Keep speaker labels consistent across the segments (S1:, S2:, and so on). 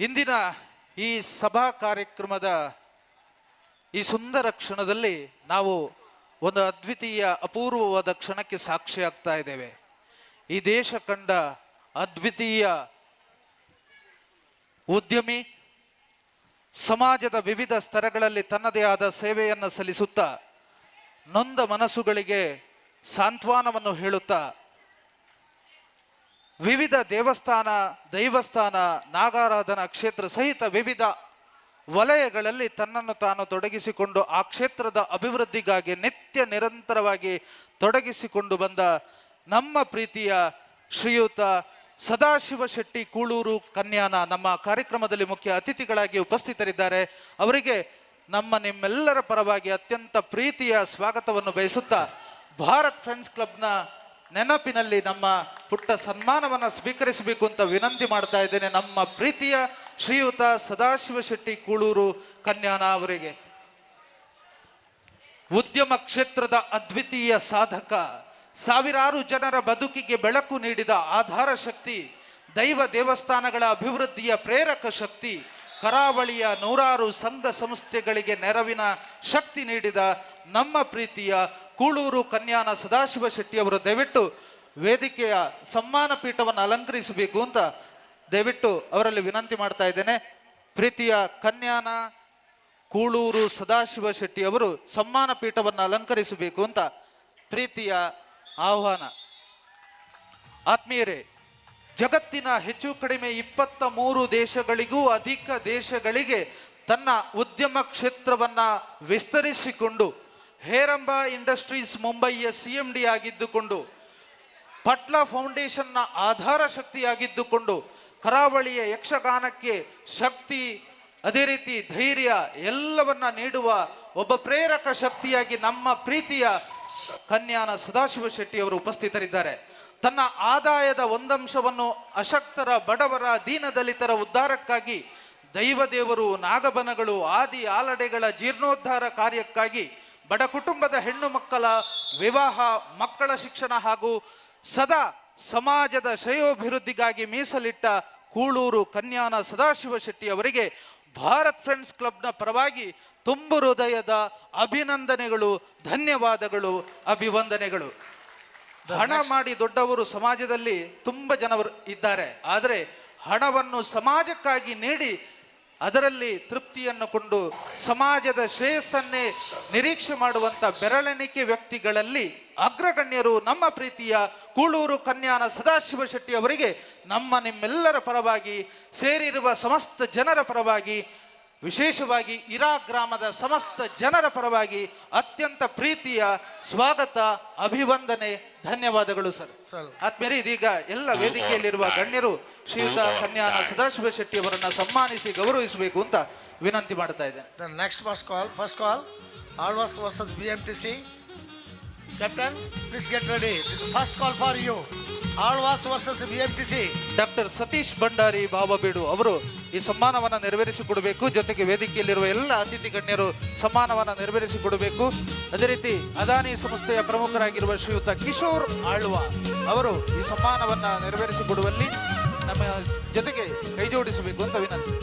S1: ಇಂದಿನ ಈ ಸಭಾ ಕಾರ್ಯಕ್ರಮದ ಈ ಸುಂದರ ಕ್ಷಣದಲ್ಲಿ ನಾವು ಒಂದು ಅದ್ವಿತೀಯ ಅಪೂರ್ವವಾದ ಕ್ಷಣಕ್ಕೆ ಸಾಕ್ಷಿಯಾಗ್ತಾ ಇದ್ದೇವೆ. ಈ ದೇಶ ಕಂಡ ಅದ್ವಿತೀಯ ಉದ್ಯಮಿ ಸಮಾಜದ ವಿವಿಧ ಸ್ತರಗಳಲ್ಲಿ ತನ್ನದೇ ಆದ ಸೇವೆಯನ್ನು ಸಲ್ಲಿಸುತ್ತಾ, ನೊಂದ ಮನಸ್ಸುಗಳಿಗೆ ಸಾಂತ್ವನವನ್ನು ಹೇಳುತ್ತಾ ವಿವಿಧ ದೇವಸ್ಥಾನ, ದೈವಸ್ಥಾನ, ನಾಗಾರಾಧನಾ ಕ್ಷೇತ್ರ ಸಹಿತ ವಿವಿಧ ವಲಯಗಳಲ್ಲಿ ತನ್ನನ್ನು ತಾನು ತೊಡಗಿಸಿಕೊಂಡು ಆ ಕ್ಷೇತ್ರದ ಅಭಿವೃದ್ಧಿಗಾಗಿ ನಿತ್ಯ ನಿರಂತರವಾಗಿ ತೊಡಗಿಸಿಕೊಂಡು ಬಂದ ನಮ್ಮ ಪ್ರೀತಿಯ ಶ್ರೀಯುತ ಸದಾಶಿವ ಶೆಟ್ಟಿ ಕೂಳೂರು ಕನ್ಯಾನ ನಮ್ಮ ಕಾರ್ಯಕ್ರಮದಲ್ಲಿ ಮುಖ್ಯ ಅತಿಥಿಗಳಾಗಿ ಉಪಸ್ಥಿತರಿದ್ದಾರೆ. ಅವರಿಗೆ ನಮ್ಮ ನಿಮ್ಮೆಲ್ಲರ ಪರವಾಗಿ ಅತ್ಯಂತ ಪ್ರೀತಿಯ ಸ್ವಾಗತವನ್ನು ಬಯಸುತ್ತಾ ಭಾರತ್ ಫ್ರೆಂಡ್ಸ್ ಕ್ಲಬ್ನ ನೆನಪಿನಲ್ಲಿ ನಮ್ಮ ಪುಟ್ಟ ಸನ್ಮಾನವನ್ನು ಸ್ವೀಕರಿಸಬೇಕು ಅಂತ ವಿನಂತಿ ಮಾಡ್ತಾ ಇದ್ದೇನೆ ನಮ್ಮ ಪ್ರೀತಿಯ ಶ್ರೀಯುತ ಸದಾಶಿವ ಶೆಟ್ಟಿ ಕೂಳೂರು ಕನ್ಯಾನ ಅವರಿಗೆ. ಉದ್ಯಮ ಕ್ಷೇತ್ರದ ಅದ್ವಿತೀಯ ಸಾಧಕ, ಸಾವಿರಾರು ಜನರ ಬದುಕಿಗೆ ಬೆಳಕು ನೀಡಿದ ಆಧಾರ ಶಕ್ತಿ, ದೈವ ದೇವಸ್ಥಾನಗಳ ಅಭಿವೃದ್ಧಿಯ ಪ್ರೇರಕ ಶಕ್ತಿ, ಕರಾವಳಿಯ ನೂರಾರು ಸಂಘ ಸಂಸ್ಥೆಗಳಿಗೆ ನೆರವಿನ ಶಕ್ತಿ ನೀಡಿದ ನಮ್ಮ ಪ್ರೀತಿಯ ಕೂಳೂರು ಕನ್ಯಾನ ಸದಾಶಿವ ಶೆಟ್ಟಿಯವರು ದಯವಿಟ್ಟು ವೇದಿಕೆಯ ಸಮ್ಮಾನ ಪೀಠವನ್ನು ಅಲಂಕರಿಸಬೇಕು ಅಂತ ದಯವಿಟ್ಟು ಅವರಲ್ಲಿ ವಿನಂತಿ ಮಾಡ್ತಾ ಇದ್ದೇನೆ. ಪ್ರೀತಿಯ ಕನ್ಯಾನ ಕೂಳೂರು ಸದಾಶಿವ ಶೆಟ್ಟಿ ಅವರು ಸಮ್ಮಾನ ಪೀಠವನ್ನು ಅಲಂಕರಿಸಬೇಕು ಅಂತ ಪ್ರೀತಿಯ ಆಹ್ವಾನ. ಆತ್ಮೀಯರೇ, ಜಗತ್ತಿನ ಹೆಚ್ಚು ಕಡಿಮೆ ಇಪ್ಪತ್ತ ಮೂರು ದೇಶಗಳಿಗೂ ಅಧಿಕ ದೇಶಗಳಿಗೆ ತನ್ನ ಉದ್ಯಮ ಕ್ಷೇತ್ರವನ್ನ ವಿಸ್ತರಿಸಿಕೊಂಡು ಹೇರಂಬ ಇಂಡಸ್ಟ್ರೀಸ್ ಮುಂಬಯಿಯ ಸಿ ಎಂ ಡಿ ಆಗಿದ್ದುಕೊಂಡು ಪಟ್ಲ ಫೌಂಡೇಶನ್ನ ಆಧಾರ ಶಕ್ತಿಯಾಗಿದ್ದುಕೊಂಡು ಕರಾವಳಿಯ ಯಕ್ಷಗಾನಕ್ಕೆ ಶಕ್ತಿ, ಅದೇ ರೀತಿ ಧೈರ್ಯ ಎಲ್ಲವನ್ನ ನೀಡುವ ಒಬ್ಬ ಪ್ರೇರಕ ಶಕ್ತಿಯಾಗಿ ನಮ್ಮ ಪ್ರೀತಿಯ ಕನ್ಯಾನ ಸದಾಶಿವ ಶೆಟ್ಟಿ ಅವರು ಉಪಸ್ಥಿತರಿದ್ದಾರೆ. ತನ್ನ ಆದಾಯದ ಒಂದಂಶವನ್ನು ಅಶಕ್ತರ ಬಡವರ ದೀನದಲಿತರ ಉದ್ಧಾರಕ್ಕಾಗಿ ದೈವದೇವರು, ನಾಗಬನಗಳು, ಆದಿ ಆಲಡೆಗಳ ಜೀರ್ಣೋದ್ಧಾರ ಕಾರ್ಯಕ್ಕಾಗಿ ಬಡ ಕುಟುಂಬದ ಹೆಣ್ಣು ಮಕ್ಕಳ ವಿವಾಹ, ಮಕ್ಕಳ ಶಿಕ್ಷಣ ಹಾಗೂ ಸದಾ ಸಮಾಜದ ಶ್ರೇಯೋಭಿವೃದ್ಧಿಗಾಗಿ ಮೀಸಲಿಟ್ಟ ಕೂಳೂರು ಕನ್ಯಾನ ಸದಾಶಿವ ಶೆಟ್ಟಿ ಅವರಿಗೆ ಭಾರತ್ ಫ್ರೆಂಡ್ಸ್ ಕ್ಲಬ್ನ ಪರವಾಗಿ ತುಂಬು ಹೃದಯದ ಅಭಿನಂದನೆಗಳು ಧನ್ಯವಾದಗಳು ಅಭಿವಂದನೆಗಳು. ಹಣ ಮಾಡಿ ದೊಡ್ಡವರು ಸಮಾಜದಲ್ಲಿ ತುಂಬ ಜನರು ಇದ್ದಾರೆ. ಆದರೆ ಹಣವನ್ನು ಸಮಾಜಕ್ಕಾಗಿ ನೀಡಿ ಅದರಲ್ಲಿ ತೃಪ್ತಿಯನ್ನು ಕೊಂಡು ಸಮಾಜದ ಶ್ರೇಯಸ್ಸನ್ನೇ ನಿರೀಕ್ಷೆ ಮಾಡುವಂತ ಬೆರಳೆಣಿಕೆ ವ್ಯಕ್ತಿಗಳಲ್ಲಿ ಅಗ್ರಗಣ್ಯರು ನಮ್ಮ ಪ್ರೀತಿಯ ಕೂಳೂರು ಕನ್ಯಾನ ಸದಾಶಿವ ಶೆಟ್ಟಿ ಅವರಿಗೆ ನಮ್ಮ ನಿಮ್ಮೆಲ್ಲರ ಪರವಾಗಿ ಸೇರಿರುವ ಸಮಸ್ತ ಜನರ ಪರವಾಗಿ ವಿಶೇಷವಾಗಿ ಇರಾ ಗ್ರಾಮದ ಸಮಸ್ತ ಜನರ ಪರವಾಗಿ ಅತ್ಯಂತ ಪ್ರೀತಿಯ ಸ್ವಾಗತ ಅಭಿವಂದನೆ ಧನ್ಯವಾದಗಳು ಸರ್. ಆದ್ಮೇಲೆ ಇದೀಗ ಎಲ್ಲ ವೇದಿಕೆಯಲ್ಲಿರುವ ಗಣ್ಯರು ಶ್ರೀಯುತ ಕನ್ಯಾನ ಸದಾಶಿವ ಶೆಟ್ಟಿ ಅವರನ್ನ ಸನ್ಮಾನಿಸಿ ಗೌರವಿಸಬೇಕು ಅಂತ ವಿನಂತಿ ಮಾಡ್ತಾ ಇದ್ದೇನೆ
S2: The next first call, first call, Alvas versus BMTC. Captain, please get ready. This is first call for you. Alvas versus BMTC.
S1: Doctor Satish Bhandari Bababeedu ಅವರು ಈ ಸಮ್ಮಾನವನ್ನ ನೆರವೇರಿಸಿಕೊಡಬೇಕು ಜೊತೆಗೆ ವೇದಿಕೆಯಲ್ಲಿರುವ ಎಲ್ಲ ಅತಿಥಿ ಗಣ್ಯರು ಸಮ್ಮಾನವನ್ನ ನೆರವೇರಿಸಿಕೊಡಬೇಕು ಅದೇ ರೀತಿ ಅದಾನಿ ಸಂಸ್ಥೆಯ ಪ್ರಮುಖರಾಗಿರುವ ಶ್ರೀಯುತ ಕಿಶೋರ್ ಆಳ್ವ ಅವರು ಈ ಸಮ್ಮಾನವನ್ನ ನೆರವೇರಿಸಿಕೊಡುವಲ್ಲಿ ನಮ್ಮ ಜೊತೆಗೆ ಕೈಜೋಡಿಸಬೇಕು ಅಂತ ವಿನಂತಿ.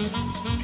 S3: Mm-hmm.